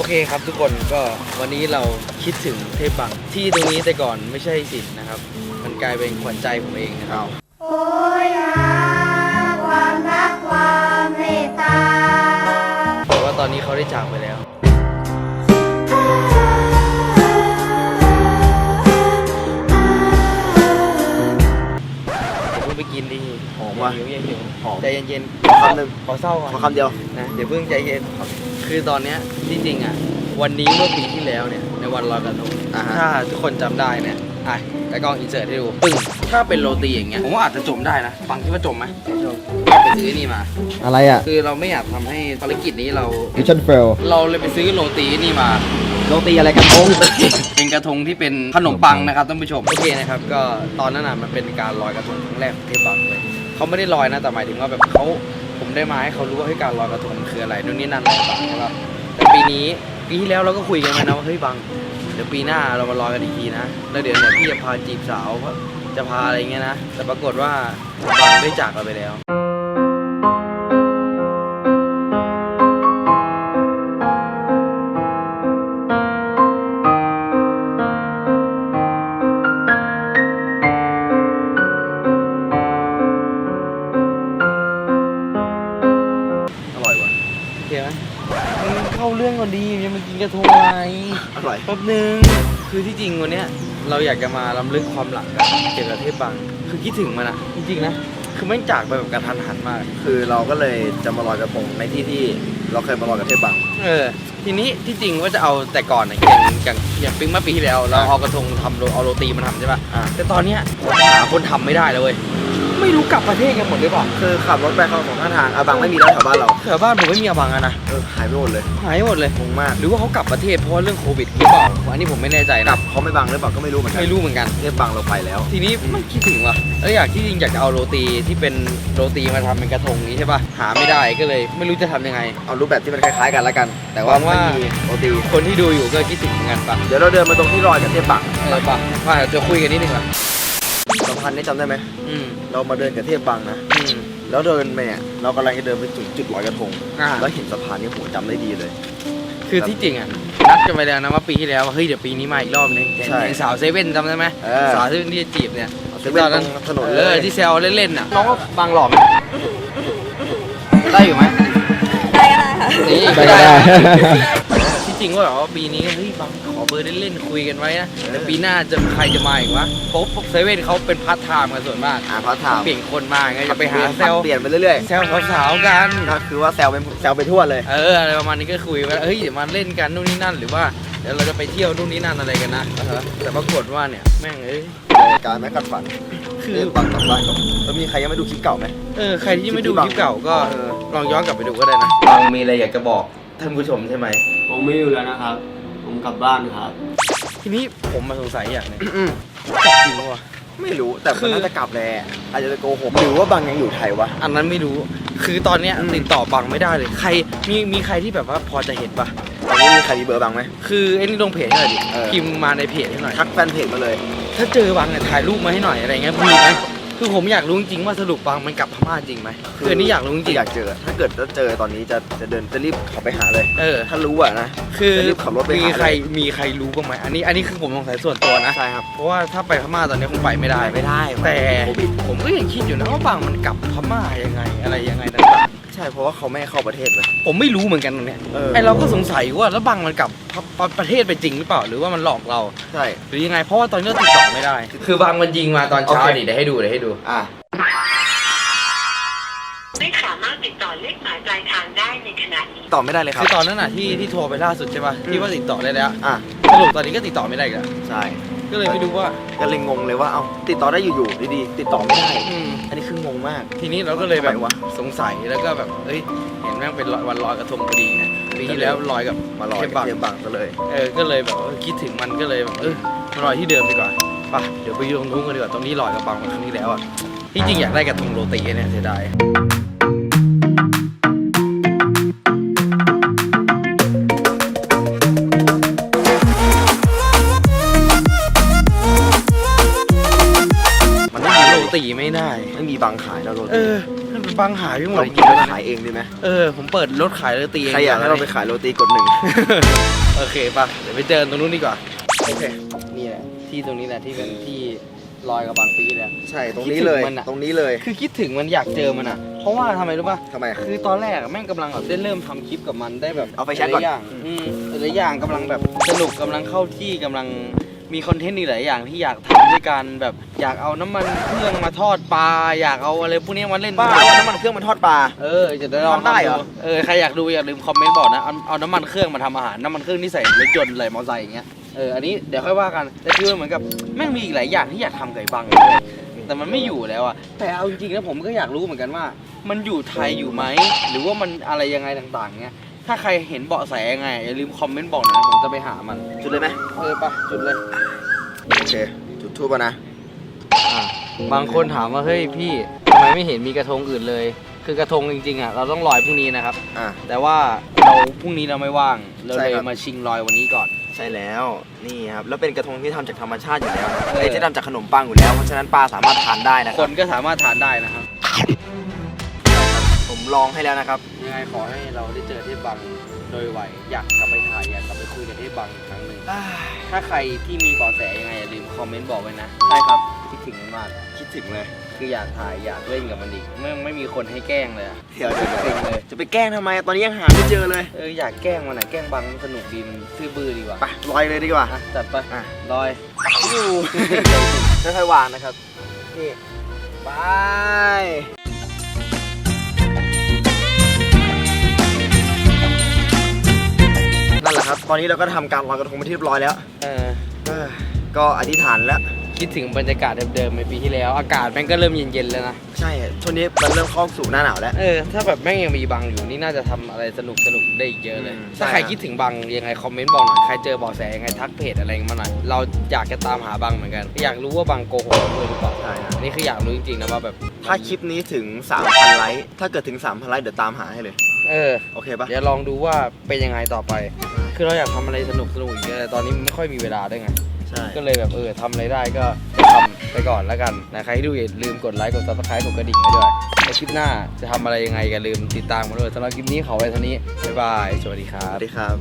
โอเคครับทุกคนก็วันนี้เราคิดถึงเทพบังที่ตรงนี้แต่ก่อนไม่ใช่สิทธิ์นะครับ มันกลายเป็นขวัญใจผมเองนะครับโอยหาความรักความเมตตาแต่ว่าตอนนี้เขาได้จากไปแล้วเดี๋ยวเพิ่งไปกินดิหอมว่ะหิวอย่าหิว หอมใจเย็นขอคำหนึ่งขอเศร้าก่อนขอคำเดียวนะเดี๋ยวเพิ่งใจเย็นคือตอนเนี้ยที่จริงอะ วันนี้เมื่อปีที่แล้วเนี่ยในวันลอยกระทงอ่าฮะถ้าทุกคนจำได้เนี่ยอะแต่กล้องอินเสิร์ตให้ดูปึ้งถ้าเป็นโรตีอย่างเงี้ยผมว่าอาจจะจมได้นะฟังคิดว่าจมไหมไปซื้อนี่มา อะไรอะ คือเราไม่อยากทำให้ภารกิจนี้เรามิชชั่นเฟลเราเลยไปซื้อโรตีนี่มาโรตีอะไรกันทง เป็นกระทงที่เป็นขนมปังนะครับท่านผู้ชม โอเคนะครับ ก็ตอนนั้นน่ะมันเป็นการลอยกระทงครั้งแรกของเทพบังเลย เขาไม่ได้ลอยนะแต่หมายถึงว่าแบบเขาผมได้มาให้เขารู้ว่าให้ยการลอยกระทงมันคืออะไรนู่นนี่นั่นอะไรต่างๆแล้วแต่ปีนี้ปีที่แล้วเราก็คุยกันมานะว่าเฮ้ยบังเดี๋ยวปีหน้าเรามาลอยกันอีกทีนะแล้วเดี๋ยวเนี่ยพี่จะพาจีบสาวจะพาอะไรเงี้ยนะแต่ปรากฏว่าบังได้จากเราไปแล้ว ก่อนดียังมากินกระทงไรอร่อย แป๊บนึง คือที่จริงวันเนี้ยเราอยากจะมาล้ำลึกความหลังกันเกี่ยวกับเทพบัง คือคิดถึงมันอะจริงๆนะ คือแม่งจากไปแบบกระทันหันมาก คือเราก็เลยจะมาลอยกระทงในที่ที่เราเคยมาลอยกับเทพบัง เออ ทีนี้ที่จริงว่าจะเอาแต่ก่อนอะอย่างอย่างอย่างปิ๊งเมื่อปีที่แล้ว เราเอากระทงทำโรเอาโรตีมาทำใช่ป่ะ อ่า แต่ตอนเนี้ยหาคนทำไม่ได้เลยเว้ย ไม่รู้กลับประเทศกันหมดหรือเปล่าคือขับรถไปเข้าสองข้างทางอาบังไม่มีแล้วแถวบ้านเราแถวบ้านผมไม่มีอาบังอะนะเออหายไปหมดเลยหายหมดเลยงงมากหรือว่าเขากลับประเทศเพราะว่าเรื่องโควิดหรือเปล่าอันนี้ผมไม่แน่ใจกลันะบเขาไม่บังหรือเปล่าก็ไม่รู้เหมือนกันไม่รู้เหมือนกันเทพบังเราไปแล้ว ทีนี้ไม่คิดถึงว่ะแล้วอยากที่จริงอยากจะเอาโรตีที่เป็นโรตีมาทำเป็นกระทงนี้ใช่ป่ะหาไม่ได้ก็เลย ไม่รู้จะทำยังไง เอารูปแบบที่มันคล้ายๆกันแล้วกัน แต่ว่าหวังว่า ไม่มีโรตีคนที่ดูอยู่ก็คิดถึงเหมือนกันปะเดี๋ยวเราเดินมาตรงที่ลอยกับเทพบัง เออปะว่าจะคุยกันนิดนึงอะ สัมพันธ์นี้จำได้ไหม อืมเรามาเดินกับเทพบังนะ อืม แล้วเดินไปเนี่ยเรากำลังจะเดินไปจุดจุดลอยกระทง อ่า แล้วเห็นสะพานนี้โหจำได้ดีเลย คือที่จริงอะนัดกันไปแล้วนะว่าปีที่แล้วว่าเฮ้ยเดี๋ยวปีนี้มาอีกรอบนึงใช่อย่างสาวเซเว่นจำได้ไหมเออสาวเซเว่นที่จะจีบเนี่ยเซเว่นตรงถนนเอเลอยที่แซวเล่นๆน่ะน้องก็บางหล่อไหมได้อยู่ไหมได้ก็ได้ค่ะนี่ได้ก็ได้ ที่จริงว่าแบบว่าปีนี้เฮ้ยบางข อเบอร์เล่นๆคุยกันไว้นะแต่ปีหน้าจะใครจะมาอีกวะเพราะเซเว่นเขาเป็นพาร์ทไทม์กันส่วนมากอ่าพระถามเปลี่ยนคนมาไงจะไปหาแซวเปลี่ยนไปเรื่อยแซวสาวๆกันๆก็คือว่าแซวเป็นแซวไปทั่วเลยเอออะไรประมาณนี้ก็คุยว่าเฮ้ยเดี๋ยวมาเล่นกันนู่นนี่นั่นหรือว่าเดี๋ยวเราจะไปเที่ยวนู่นนี่นั่นอะไรกันนะแต่ปรากฏว่าเนี่ยแม่งเอ้ยรายการแม่กัดฝันคือเรื่องบังกลับบ้านก่อนแล้วมีใครยังไม่ดูคลิปเก่าไหมเออใครที่ไม่ดูคลิปเก่าก็เออลองย้อนกลับไปดูก็ได้นะบางมีอะไรอยากจะบอกท่านผู้ชมใช่ไหมผมไม่อยู่แล้วนะครับ ผมกลับบ้านครับ ทีนี้ผมมาสงสัยอย่างหนึงจริงปะวะ ไม่รู้แต่คืมันอ น่าจะกลับแหละอาจจะโกหกหรือว่าบังยังอยู่ไทยวะ อันนั้นไม่รู้ คือตอนเนี้ยอืม ติดต่อบังไม่ได้เลย ใครมีมีใครที่แบบว่าพอจะเห็นปะตอนนี้มีใครมีเบอร์บังไหม คือไอ้นี่ลงเพจให้หน่อยดิเออ พิมพ์มาในเพจให้หน่อย ทักแฟนเพจมาเลย ถ้าเจอบังเนี่ยถ่ายรูปมาให้หน่อยอะไรเงี้ยมีไหม คือผมอยากรู้จริงๆว่าสรุปบังมันกลับพม่าจริงไหมคืออันนี้อยากรู้จริงอยากเจอ ถ้าเกิดจะเจอตอนนี้จะจะเดินจะรีบขับไปหาเลยๆเออ ถ้ารู้อะนะคือจะรีบขับรถไปหามีมีใครเลยมีใครรู้บ้างไหมอันนี้อันนี้คือผมสงสัยส่วนตัวนะ ใช่ครับเพราะว่าถ้าไปพม่าตอนนี้คงไปไม่ได้ ไม่ได้แต่โควิดผมก็ยังคิดอยู่นะว่าบังมันกลับพม่ายังไงอะไรยังไงต่างใช่เพราะว่าเขาไม่ให้เข้าประเทศเลยๆผมไม่รู้เหมือนกันตรงเนี้ยเออ ไอเราก็สงสัยว่าแล้วบังมันกลับพพประเทศไปจริงหรือเปล่าหรือว่ามันหลอกเรา ใช่ หรือยังไงเพราะว่าตอนนี้เราติดต่อไม่ได้ คือบางมันยิงมาตอนเช้าโอเค ดิเดี๋ยวให้ดูเดี๋ยวให้ดู อะ ไม่สามารถติดต่อเลขหมายปลายทางได้ในขณะนี้ ตอบไม่ได้เลยครัคืบ อตอนนั้นน่ะที่ที่โทรไปล่าสุดใช่ป่ะที่ว่าติดต่อได้แล้วอะ สรุปตอนนี้ก็ติดต่อไม่ได้อีกแล้วใช่ ก็เลยไม่รู้ว่าก็เลยงงเลยว่า เอ้า ติดต่อได้อยู่ๆดีๆติดต่อไม่ได้ อืม อันนี้คืองง มาก ทีนี้เราก็เลยแบบทำไมวะ สงสัยแล้วก็แบบเอ้ยเห็นแม่งเป็นวันลอยกระทงพอดีไงปีที่แล้วลอยกับมาลอยเทพบังเทียมบังซะเลย เออก็เลยแบบว่าคิดถึงมันก็เลยแบบเออมาลอยที่เดิมดีกว่าไป่ะเดี๋ยวไปยืนตรงนู้นกันดีกว่าตรงนี้ลอยกับบังมาครั้งที่แล้วอะที่จริงอยากได้กระทงโรตีเนี่ยเสียดาย บังขายแล้วโรเอตีอนั่นเป็นบังหายไปหมดเราเลยกินแล้วขายเองดีไหมเออ ผมเปิดรถขายโรตีใครอยากให้เราไปขายโรตีกดหนึ่งโอเคป่ะเดี๋ยวไปเจอตรงนู้นดีกว่าโอเคนี่แหละที่ตรงนี้แหละที่เป็นที่ลอยกับบางปีเลยใช่ตรงนี้เลยคิดถึงมันอะตรงนี้เลย คือคิดถึงมันอยากเจอมันอะ เพราะว่าทำไมรู้ป่ะทำไมคือตอนแรกอะแม่งกำลังแบบได้เริ่มทำคลิปกับมันได้แบบเอาไฟแช็กก่อนหลายอย่างอืมหลายอย่างกำลังแบบสนุกกำลังเข้าที่กำลังมีคอนเทนต์อีกหลายอย่างที่อยากทำ ด้วยกันแบบอยากเอาน้ำมันเครื่องมาทอดปลาอยากเอาอะไรพวกนี้มาเล่นบ้าเอาน้ำมันเครื่องมันทอดปลา เออจะได้ลองทำได้เหรอ เออใครอยากดูอย่าลืมคอมเมนต์บอกนะเอาเอาน้ำมันเครื่องมาทำอาหารน้ำมันเครื่องที่ใส่รถยนต์อะไรมอเตอร์ไซค์อย่างเงี้ยเอออันนี้เดี๋ยวค่อยว่ากันแต่คือเหมือนกับแม่งมีอีกหลายอย่างที่อยากทำกับไอ้บังเลยแต่มันไม่อยู่แล้วอะแต่เอาจริงๆแล้วผมก็อยากรู้เหมือนกันว่า มันอยู่ไทยอยู่ไหมหรือว่ามันอะไรยังไงต่างๆเงี้ยถ้าใครเห็นเบาะแสยังไงอย่าลืมคอมเมนต์บอกหนะผมจะไปหามันจุดเลยไหมเออปะจุดเลย โอเค จุดทูบอะนะบางคนถามว่าเฮ้ยพี่ทำไมไม่เห็นมีกระทงอื่นเลย คือกระทงจริงๆอะเราต้องลอยพรุ่งนี้นะครับ อะ แต่ว่าเราพรุ่งนี้เราไม่ว่างเราใช่เลยครับ มาชิงลอยวันนี้ก่อน ใช่แล้วนี่ครับแล้วเป็นกระทงที่ทำจากธรรมชาติอยู่แล้วนะเออ ไอ้ที่ทำจากขนมปังอยู่แล้วเพราะฉะนั้นปลาสามารถทานได้นะคครับนก็สามารถทานได้นะครับผมลองให้แล้วนะครับยังไงขอให้เราได้เจอเทพบัง โดยไวอยากกลับไปถ่ายอยากกลับไปคุยกับเทพบังอีกครั้งหนึ่งถ้าใครที่มีเบาะแสยังไงอย่าลืมคอมเมนต์บอกไว้นะใช่ครับคิดถึงมันมากคิดถึงเลย คืออยากถ่ายอยากเล่นกับมันอีกไม่ไม่มีคนให้แกล้งเลยอะเดี๋ยวเดี๋ยวจริงเลย จะไปแกล้งทำไมตอนนี้ยังหาไม่เจอเลยเอออยากแกล้งมันอะแกล้งบังสนุกดีมันซื่อบื้อดีกว่าไปลอยเลยดีกว่าอะจัดไปอะลอยอยู่ค่อยๆวางนะครับนี่ไป นั่นแหละครับ ตอนนี้เราก็ทำการลอยกระทงไปนที่เรียบร้อยแล้วเออเอ้อก็อธิษฐานแล้ว คิดถึงบรรยากาศเดิมๆในปีที่แล้ว อากาศแม่งก็เริ่มเย็นๆแล้วนะ ใช่ช่วงนี้มันเริ่มเข้าสู่หน้าหนาวแล้ว เออ ถ้าแบบแม่งยังมีบังอยู่นี่น่าจะทำอะไรสนุกสนุกๆได้อีกเยอะเลย อืมถ้าใครใช่ คิดถึงบังยังไงคอมเมนต์บอกหน่อย ใครเจอเบาะแสยังไงทักเพจอะไรมาหน่อย เราอยากจะตามหาบังเหมือนกัน อยากรู้ว่าบังโกหกด้วยหรือเปล่า ใช่ครับอันนี้คืออยากรู้จริงๆนะว่าแบบถ้าคลิปนี้ถึง 3,000 ไลค์ ถ้าเกิดถึง 3,000 ไลค์เดี๋ยวตามหาให้เลย เออ โอเคปะเดี๋ยวลองดูว่าเป็นยังไงต่อไป คือเราอยากทำอะไรสนุกสนุกๆอีกเยอะแต่ตอนนี้ไม่ค่อยมีเวลาด้วยไง ใช่ ก็เลยแบบเออทำอะไรได้ก็จะทำไปก่อนแล้วกันนะใครที่ดูอย่าลืมกดไลค์กดซับสไครต์กดกระดิ่งไว้ด้วยในคลิปหน้าจะทำอะไรยังไงอย่าลืมติดตามมาด้วยสำหรับคลิปนี้ขอไว้เท่านี้บ๊ายบายสวัสดีครัสบ วัสดีครับ